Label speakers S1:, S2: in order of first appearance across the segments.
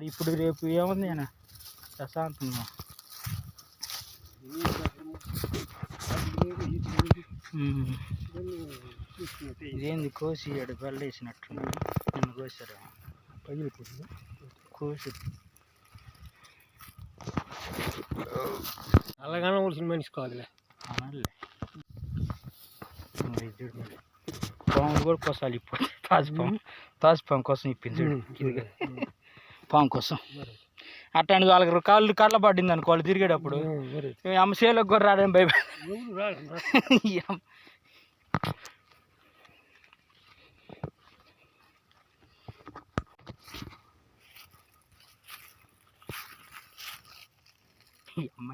S1: మరి ఇప్పుడు రేపు ఏముంది ఆయన? ప్రశాంతంగా. ఉమ్. ఇదేంది? కోసి ఆడు బెల్లేసినట్టు నిన్ను కోసారు? కోసి.
S2: అలాగానే వచ్చిన మనిషి కాదులే
S1: అనలే. పాము కూడా కోసాలి ఇప్పుడు. తాజుపాము తాజుపాము కోసం ఇప్పింది చూడు ఇదిగో. పాము కోసం. అట్లాంటి వాళ్ళకి కాళ్ళు కళ్ళ పడింది అనుకో వాళ్ళు తిరిగేటప్పుడు. అమ్మ చేలోకి కూడా రాడని ఈ అమ్మ.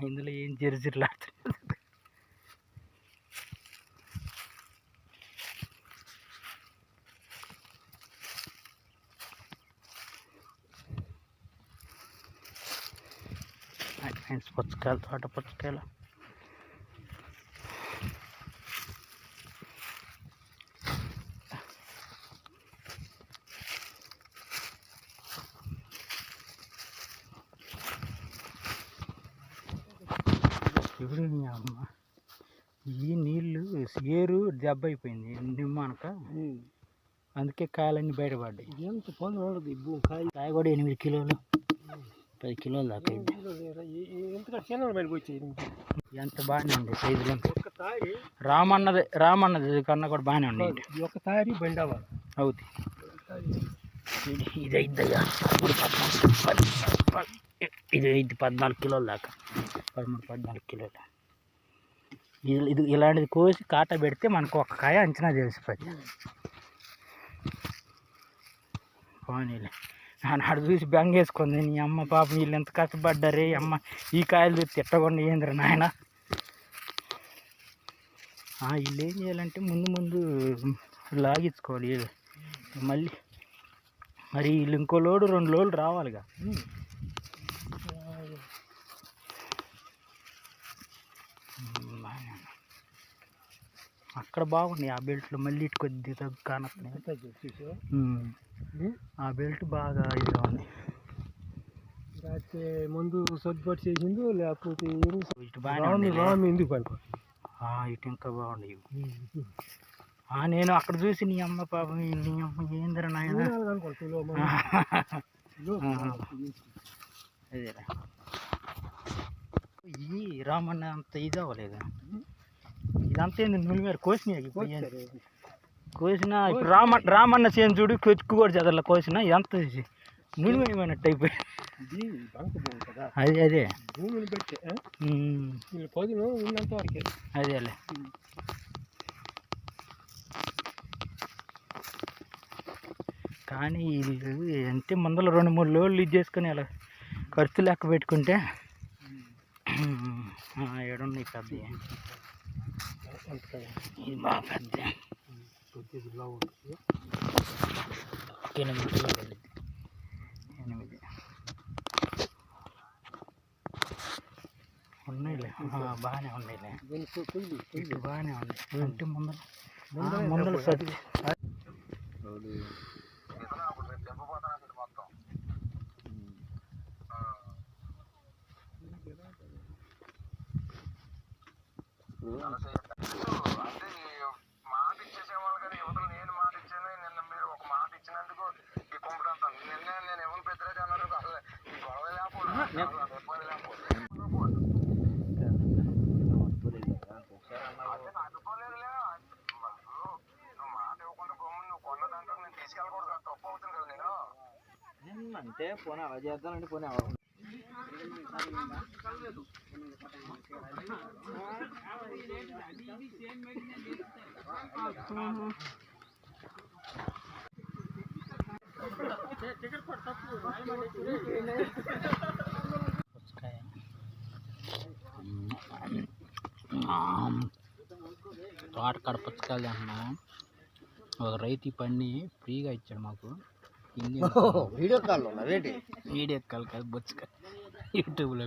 S1: ఇందులో ఏం జెర్జిర్లాడుతుంది ఫ్రెండ్స్ పుచ్చకాయలు తోట పుచ్చకాయలు ఇప్పుడు ఈ అమ్మ. ఈ నీళ్ళు ఏరు దెబ్బ అయిపోయింది నిమ్మనక అందుకే కాయలన్నీ బయటపడ్డాయి.
S2: కాయ
S1: కూడా ఎనిమిది కిలోలు. పది కిలోలు దాకా.
S2: ఎంత
S1: బాగానే ఉంది సైజులో రామన్నది రామన్నది కన్నా కూడా బాగానే
S2: ఒక్క తారి బండి
S1: అవుతాయి ఇది అయిద్దయ్యా. ఇప్పుడు ఇది ఐదు పద్నాలుగు కిలోల దాకా. పదమూడు పద్నాలుగు కిలోలు. ఇది ఇది ఇలాంటిది కోసి కాట పెడితే మనకు ఒక కాయ అంచనా తెలిసిపోద్ది పోనీలే నాడు చూసి బెంగ వేసుకుంది నీ అమ్మ పాపం వీళ్ళు ఎంత కష్టపడ్డారే అమ్మ ఈ కాయలు తిట్టకుండా ఏందిరా నాయన? వీళ్ళు ఏం చేయాలంటే ముందు ముందు లాగించుకోవాలి. మళ్ళీ మరి వీళ్ళు ఇంకో లోడు రెండు లోడ్లు రావాలిగా ఉమ్, బాగానే ఉంది. అక్కడ బాగున్నాయి. ఆ బెల్ట్లో మళ్ళీ ఇటు కొద్ది తగ్గు కానస్తున్నాయి ఆ బెల్ట్ బాగా ఇదిగా ఉంది.
S2: ముందు సర్దుబాటు చేసిండు లేకపోతే
S1: ఇటు
S2: ఎందుకు పనుకో
S1: ఇటు ఇంకా బాగుంది ఆ, నేను అక్కడ చూసి నీ అమ్మ పాపం నీ అమ్మ ఏందిరా నాయన? అదేరా. ఈ రామన్న అంత ఇది అవ్వలేదు? ఇదంతా ఏంది నువ్వు మీరు కోసినాయి కోసిన ఇప్పుడు రామ రామన్న చేను చూడు కూడా చదరల కోసిన ఎంత నులిమైనట్టు అయిపోయి
S2: ఇది బంక భూమి కదా.
S1: అదే అదే.
S2: పెట్టి ఉన్నంత వరకే.
S1: అదేలే కానీ వీళ్ళు అంటే ముందర రెండు మూడు లోళ్ళు ఇది చేసుకొని అలా ఖర్చు లెక్క పెట్టుకుంటే ఏడున్నాయి పెద్ద ఇది బాగా పెద్ద
S2: కొద్దిగా లావు ఉంటుంది
S1: ఎనిమిది కిలోలు వెళ్ళింది ఎనిమిది ఉన్నాయిలే ఆ, బాగానే ఉన్నాయిలే
S2: దీనికి కొద్ది
S1: ఇటు బాగానే ఉంది అంటే ముందర
S2: ముందర అంటే పోనీ అలా చేద్దానండి పోనీ
S1: పుచ్చకాయ ఆమ్. తోటకాడ పుచ్చకాయలు అంటున్నా ఒక రైతు ఈ పని ఫ్రీగా ఇచ్చాడు మాకు హిందీ
S2: వీడియో కాల్ అదేంటి
S1: వీడియో కాల్ కాదు పుచ్చకాయ యూట్యూబ్లో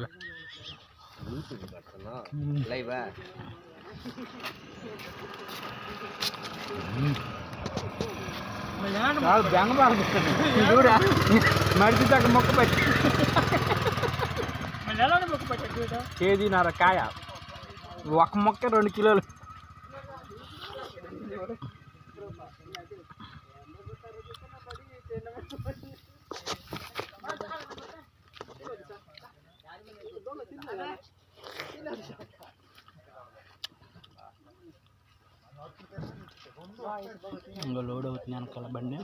S2: లైవ్
S1: మళ్ళీ కాదు బెంగ బాగా చూడా మడిచి తగ్గ మొక్క పట్టి. కేజీన్నర కాయ. ఒక మొక్క రెండు కిలోలు. ఇంకా లోడ్ అవుతుంది వెనకాల బండి.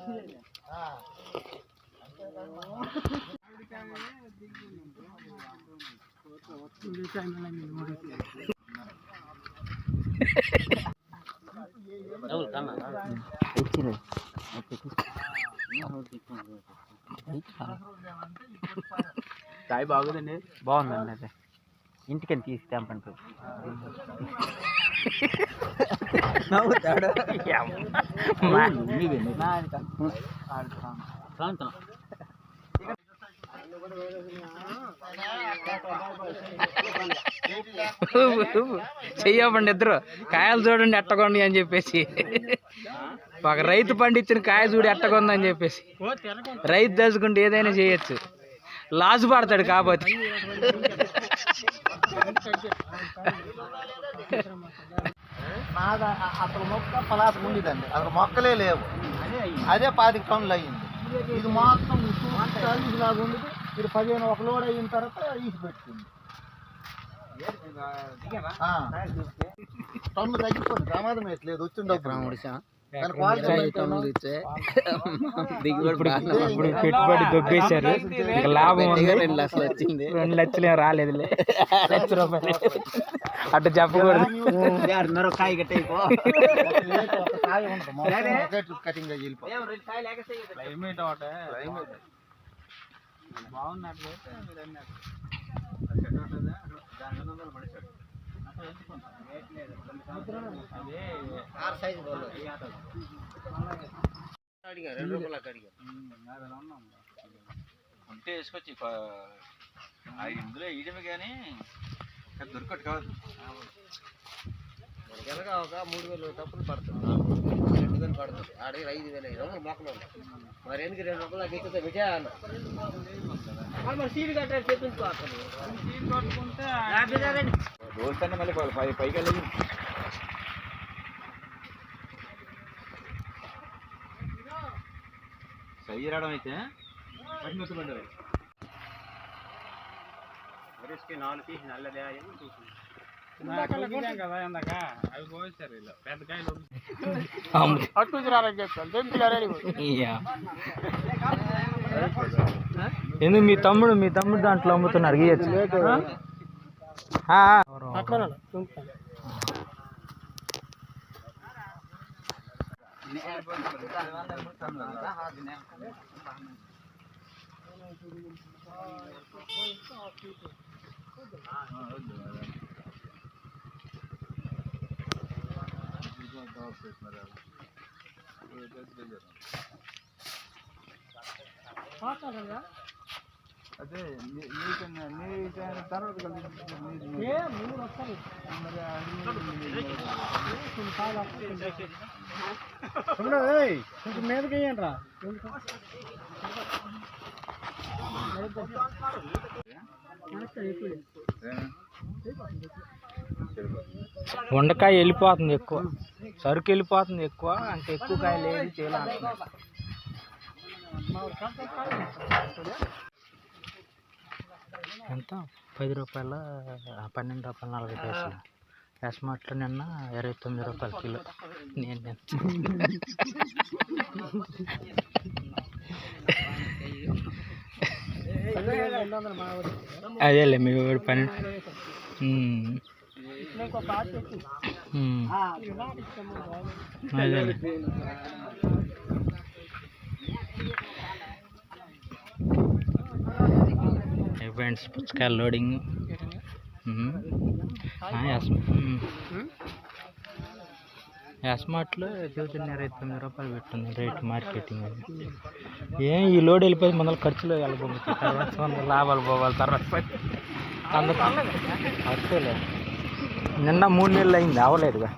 S1: కాయ బాగుందండి. బాగుందండి అదే. ఇంటికి తీసి తెంపండి చెయ్యబండి ఇద్దరు. కాయలు చూడండి ఎట్టకొండి అని చెప్పేసి. ఒక రైతు పండించిన కాయ చూడు ఎట్టకొంది అని చెప్పేసి. రైతు దలుచుకుంటే ఏదైనా చేయొచ్చు. లాస్ పడతాడు కాబట్టి
S2: నాది అసలు మొక్క పలాస ఉండేదండి. అసలు మొక్కలే లేవు. అదే పాతిక టన్నులు అయ్యింది. ఇది మొత్తం లాగా ఉంది. ఇది పదిహేను ఒక లోడ్ అయిన తర్వాత ఈసి పెట్టింది ఆ. టన్ను తగ్గిపోయింది. ప్రమాదం వేసి లేదు. వచ్చిండే దాని క్వాలిటీ ఏంటంటే
S1: ఇప్పుడు పెట్టుబడి దొబ్బేశారు. లాభం ఉంది.
S2: రెండు లక్షలు వచ్చింది.
S1: రెండు లక్షలు ఏం రాలేదులే. లక్ష రూపాయలు. అట్ట చెప్పకూడదు. క్లైమేట్ ఒకటే బాగున్నట్లు
S2: ఆరు సైజు బోర్డు. అడిగారు రెండు రూపాయలకు అడిగారు
S3: ఉంటే వేసుకొచ్చి ఇందులో వేయడమే కానీ దొరకట్టు కాదు.
S2: మనకి ఎలాగా ఒక మూడు వేలు తప్పులు పడుతుంది. రెండు వేలు పడుతుంది. ఆడికి ఐదు వేలు ఐదు వందలు మొక్కలు ఉన్నాయి. మరి ఎందుకు రెండు రూపాయలు ఎక్కితే విజయ అన్న మరి సీడ్ కట్టారు చెప్పించుకోవాలి
S3: రోజు కన్నా మళ్ళీ పై పైకి వెళ్ళదు. సై రావడం అయితే
S1: వీళ్ళు. పెద్ద కాయలు ఎందుకు మీ తమ్ముడు మీ తమ్ముడు దాంట్లో అమ్ముతున్నారు? గీయచ్చు.
S3: हा हा करा ना तुमचा पाच हजार నీ తర్వాత
S1: కొంచెం మీదకి వేయండి రా వండకాయ వెళ్ళిపోతుంది ఎక్కువ. సరుకు వెళ్ళిపోతుంది ఎక్కువ అంటే ఎక్కువ కాయ లేదు చేయాలి ఎంత పది రూపాయల పన్నెండు రూపాయల నలభై పైసలు. ఎస్మార్ట్లో నిన్న ఇరవై తొమ్మిది రూపాయల కిలో. నేను అదేలే మీ వాడు పని అదేలే. ఫ్రెండ్స్ పుచ్చకాయ లోడింగ్ ఎస్మార్ట్లో చూసిన ఇరవై తొమ్మిది రూపాయలు పెట్టింది రేట్ మార్కెటింగ్ ఏం ఈ లోడ్ వెళ్ళిపోయి ముందర ఖర్చులో వెళ్ళబోతుంది తర్వాత లాభాలు పోవాలి తర్వాత అందుకు ఖర్చులే నిన్న మూడు నెలలు అయింది అవ్వలేదుగా.